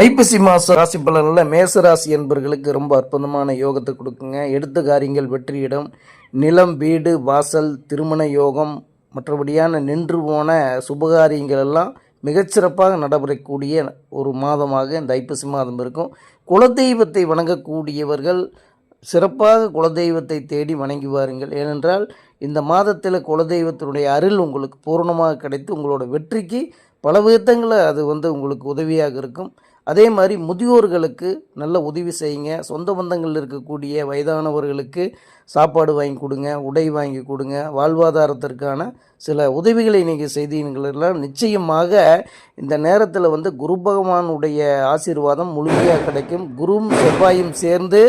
ஐப்பசி மாத ராசி பலனில் மேச ராசி என்பவர்களுக்கு ரொம்ப அற்புதமான யோகத்தை கொடுக்குங்க. எடுத்த காரியங்கள் வெற்றியிடும். நிலம் வீடு வாசல் திருமண யோகம் மற்றபடியான நின்று போன சுபகாரியங்கள் எல்லாம் மிகச்சிறப்பாக நடைபெறக்கூடிய ஒரு மாதமாக இந்த ஐப்பசி மாதம் இருக்கும். குலதெய்வத்தை வணங்கக்கூடியவர்கள் சிறப்பாக குலதெய்வத்தை தேடி வணங்கி வாருங்கள். ஏனென்றால் இந்த மாதத்தில் குலதெய்வத்தினுடைய அருள் உங்களுக்கு பூரணமாக கிடைத்து உங்களோட வெற்றிக்கு பல விதங்களில் அது வந்து உங்களுக்கு உதவியாக இருக்கும். அதே மாதிரி முதியோர்களுக்கு நல்ல உதவி செய்யுங்க. சொந்த பந்தங்களில் இருக்கக்கூடிய வயதானவர்களுக்கு சாப்பாடு வாங்கி கொடுங்க உடை வாங்கி கொடுங்க. வாழ்வாதாரத்திற்கான சில உதவிகளை நீங்கள் செய்தீங்களெல்லாம் நிச்சயமாக இந்த நேரத்தில் வந்து குரு பகவானுடைய ஆசீர்வாதம் முழுமையாக கிடைக்கும். குரும் செவ்வாயும் சேர்ந்து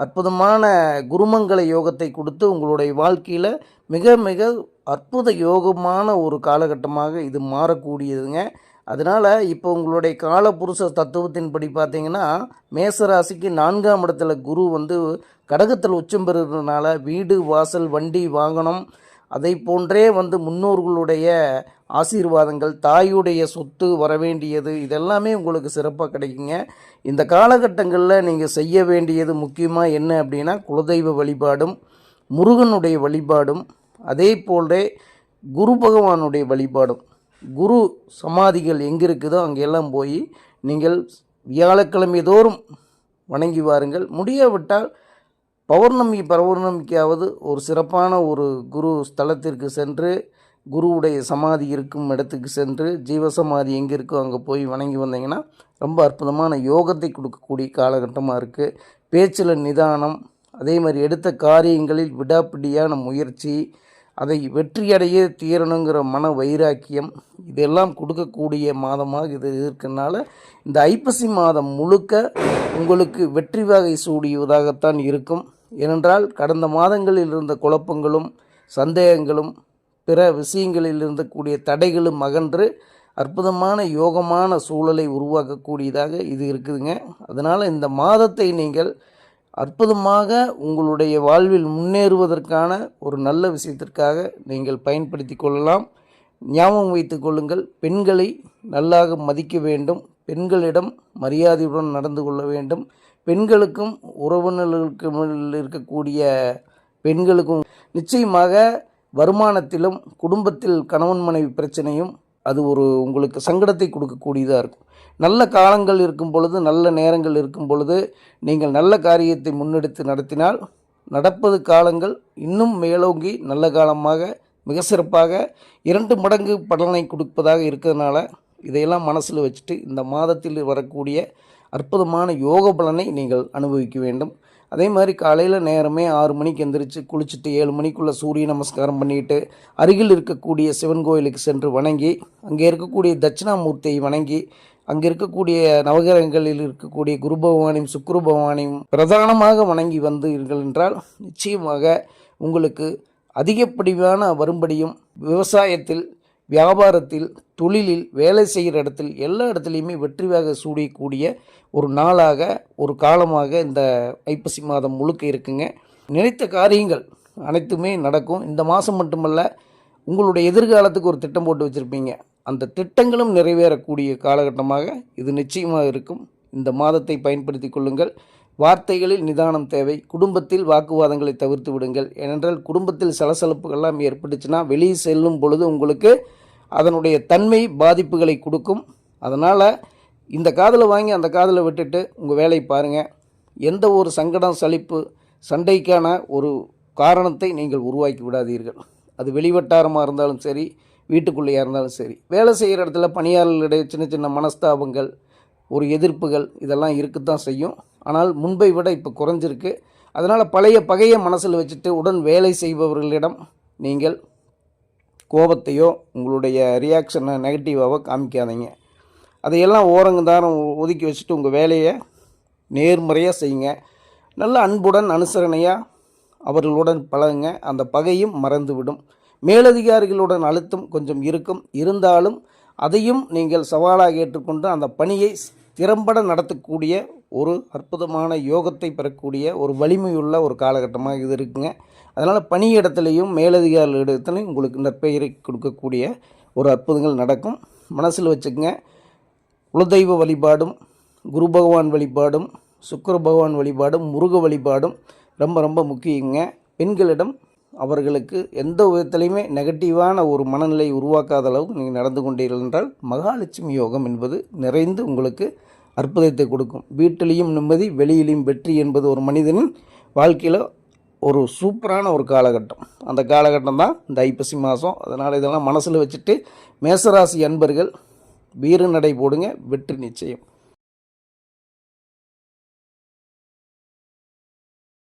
அற்புதமான குருமங்கள யோகத்தை கொடுத்து உங்களுடைய வாழ்க்கையில் மிக மிக அற்புத யோகமான ஒரு காலகட்டமாக இது மாறக்கூடியதுங்க. அதனால் இப்போ உங்களுடைய காலபுருஷ தத்துவத்தின்படி பார்த்தீங்கன்னா மேசராசிக்கு நான்காம் இடத்துல குரு வந்து கடகத்தில் உச்சம் பெறுறதுனால வீடு வாசல் வண்டி வாகனம் அதை போன்றே வந்து முன்னோர்களுடைய ஆசீர்வாதங்கள் தாயுடைய சொத்து வரவேண்டியது இதெல்லாமே உங்களுக்கு சிறப்பாக கிடைக்குங்க. இந்த காலகட்டங்களில் நீங்கள் செய்ய வேண்டியது முக்கியமாக என்ன அப்படின்னா குலதெய்வ வழிபாடும் முருகனுடைய வழிபாடும் அதே போன்றே குரு பகவானுடைய வழிபாடும். குரு சமாதிகள் எங்கே இருக்குதோ அங்கெல்லாம் போய் நீங்கள் வியாழக்கிழமை தோறும் வணங்கி வாருங்கள். முடியாவிட்டால் பௌர்ணமி பௌர்ணமிக்காவது ஒரு சிறப்பான ஒரு குரு ஸ்தலத்திற்கு சென்று குருவுடைய சமாதி இருக்கும் இடத்துக்கு சென்று ஜீவசமாதி எங்கே இருக்கோ அங்கே போய் வணங்கி வந்தீங்கன்னா ரொம்ப அற்புதமான யோகத்தை கொடுக்கக்கூடிய காலகட்டமாக இருக்குது பேச்சில் நிதானம் அதே மாதிரி எடுத்த காரியங்களில் விடாப்பிடியான முயற்சி அதை வெற்றியடைய தீரணுங்கிற மன வைராக்கியம் இதெல்லாம் கொடுக்கக்கூடிய மாதமாக இது இருக்கனால இந்த ஐப்பசி மாதம் முழுக்க உங்களுக்கு வெற்றி வகை சூடியதாகத்தான் இருக்கும். ஏனென்றால் கடந்த மாதங்களில் இருந்த குழப்பங்களும் சந்தேகங்களும் பிற விஷயங்களில் இருந்தக்கூடிய தடைகளும் அகன்று அற்புதமான யோகமான சூழலை உருவாக்கக்கூடியதாக இது இருக்குதுங்க. அதனால் இந்த மாதத்தை நீங்கள் அற்புதமாக உங்களுடைய வாழ்வில் முன்னேறுவதற்கான ஒரு நல்ல விஷயத்திற்காக நீங்கள் பயன்படுத்தி கொள்ளலாம். ஞாபகம் வைத்து கொள்ளுங்கள் பெண்களை நல்லாக மதிக்க வேண்டும் பெண்களிடம் மரியாதையுடன் நடந்து கொள்ள வேண்டும். பெண்களுக்கும் உறவினர்களுக்கும் இருக்கக்கூடிய பெண்களுக்கும் நிச்சயமாக வருமானத்திலும் குடும்பத்தில் கணவன் மனைவி பிரச்சனையும் அது ஒரு உங்களுக்கு சங்கடத்தை கொடுக்கக்கூடியதாக இருக்கும். நல்ல காலங்கள் இருக்கும் பொழுது நல்ல நேரங்கள் இருக்கும் பொழுது நீங்கள் நல்ல காரியத்தை முன்னெடுத்து நடத்தினால் நடப்பது காலங்கள் இன்னும் மேலோங்கி நல்ல காலமாக மிக சிறப்பாக இரண்டு மடங்கு பலனை கொடுப்பதாக இருக்கிறதுனால இதையெல்லாம் மனசில் வச்சுட்டு இந்த மாதத்தில் வரக்கூடிய அற்புதமான யோக பலனை நீங்கள் அனுபவிக்க வேண்டும். அதே மாதிரி காலையில் நேரமே ஆறு மணிக்கு எந்திரிச்சு குளிச்சுட்டு ஏழு மணிக்குள்ளே சூரிய நமஸ்காரம் பண்ணிட்டு அருகில் இருக்கக்கூடிய சிவன் கோயிலுக்கு சென்று வணங்கி அங்கே இருக்கக்கூடிய தட்சிணாமூர்த்தியை வணங்கி அங்கே இருக்கக்கூடிய நவகிரகங்களில் இருக்கக்கூடிய குரு பகவானையும் சுக்குரு பகவானையும் பிரதானமாக வணங்கி வந்தீர்கள் என்றால் நிச்சயமாக உங்களுக்கு அதிகப்படியான வரும்படியும் விவசாயத்தில் வியாபாரத்தில் தொழிலில் வேலை செய்கிற இடத்தில் எல்லா இடத்துலையுமே வெற்றியாக சூடியக்கூடிய ஒரு நாளாக ஒரு காலமாக இந்த ஐப்பசி மாதம் முழுக்க இருக்குங்க. நினைத்த காரியங்கள் அனைத்துமே நடக்கும். இந்த மாதம் மட்டுமல்ல உங்களுடைய எதிர்காலத்துக்கு ஒரு திட்டம் போட்டு வச்சுருப்பீங்க. அந்த திட்டங்களும் நிறைவேறக்கூடிய காலகட்டமாக இது நிச்சயமாக இருக்கும். இந்த மாதத்தை பயன்படுத்தி கொள்ளுங்கள். வார்த்தைகளில் நிதானம் தேவை. குடும்பத்தில் வாக்குவாதங்களை தவிர்த்து விடுங்கள். ஏனென்றால் குடும்பத்தில் சலசலப்புகள்லாம் ஏற்பட்டுச்சுன்னா வெளியே செல்லும் பொழுது உங்களுக்கு அதனுடைய தன்மை பாதிப்புகளை கொடுக்கும். அதனால் இந்த காதில் வாங்கி அந்த காதில் விட்டுட்டு உங்கள் வேலையை பாருங்கள் எந்த ஒரு சங்கடம் சலிப்பு சண்டைக்கான ஒரு காரணத்தை நீங்கள் உருவாக்கி விடாதீர்கள். அது வெளிவட்டாரமாக இருந்தாலும் சரி வீட்டுக்குள்ளேயாக இருந்தாலும் சரி. வேலை செய்கிற இடத்துல பணியாளர்களிடையே சின்ன சின்ன மனஸ்தாபங்கள் ஒரு எதிர்ப்புகள் இதெல்லாம் இருக்கத்தான் செய்யும். ஆனால் முன்பை விட இப்போ குறைஞ்சிருக்கு. அதனால் பழைய பகையை மனசில் வச்சுட்டு உடன் வேலை செய்பவர்களிடம் நீங்கள் கோபத்தையோ உங்களுடைய ரியாக்ஷனை நெகட்டிவாவோ காமிக்காதீங்க. அதையெல்லாம் ஓரங்கதாரம் ஒதுக்கி வச்சுட்டு உங்கள் வேலையை நேர்முறையாக செய்யுங்க. நல்ல அன்புடன் அனுசரணையாக அவர்களுடன் பழகுங்க. அந்த பகையும் மறந்துவிடும். மேலதிகாரிகளுடன் அழுத்தம் கொஞ்சம் இருக்கும். இருந்தாலும் அதையும் நீங்கள் சவாலாக ஏற்றுக்கொண்டு அந்த பணியை திறம்பட நடத்தக்கூடிய ஒரு அற்புதமான யோகத்தை பெறக்கூடிய ஒரு வலிமையுள்ள ஒரு காலகட்டமாக இது இருக்குங்க. அதனால் பணியிடத்துலையும் மேலதிகாரிகள் இடத்துலையும் உங்களுக்கு நற்பெயரை கொடுக்கக்கூடிய ஒரு அற்புதங்கள் நடக்கும். மனசில் வச்சுக்கங்க. குலதெய்வ வழிபாடும் குரு பகவான் வழிபாடும் சுக்கர பகவான் வழிபாடும் முருக வழிபாடும் ரொம்ப ரொம்ப முக்கியங்க. பெண்களிடம் அவர்களுக்கு எந்த விதத்திலையுமே நெகட்டிவான ஒரு மனநிலை உருவாக்காத அளவுக்கு நீங்கள் நடந்து கொண்டீர்கள் என்றால் மகாலட்சுமி யோகம் என்பது நிறைந்து உங்களுக்கு அற்புதத்தை கொடுக்கும். வீட்டிலையும் நிம்மதி வெளியிலையும் வெற்றி என்பது ஒரு மனிதனின் வாழ்க்கையில் ஒரு சூப்பரான ஒரு காலகட்டம். அந்த காலகட்டம் தான் இந்த ஐப்பசி மாதம் அதனால் இதெல்லாம் மனசில் வச்சுட்டு மேசராசி அன்பர்கள் வீறு நடை போடுங்க வெற்றி நிச்சயம்.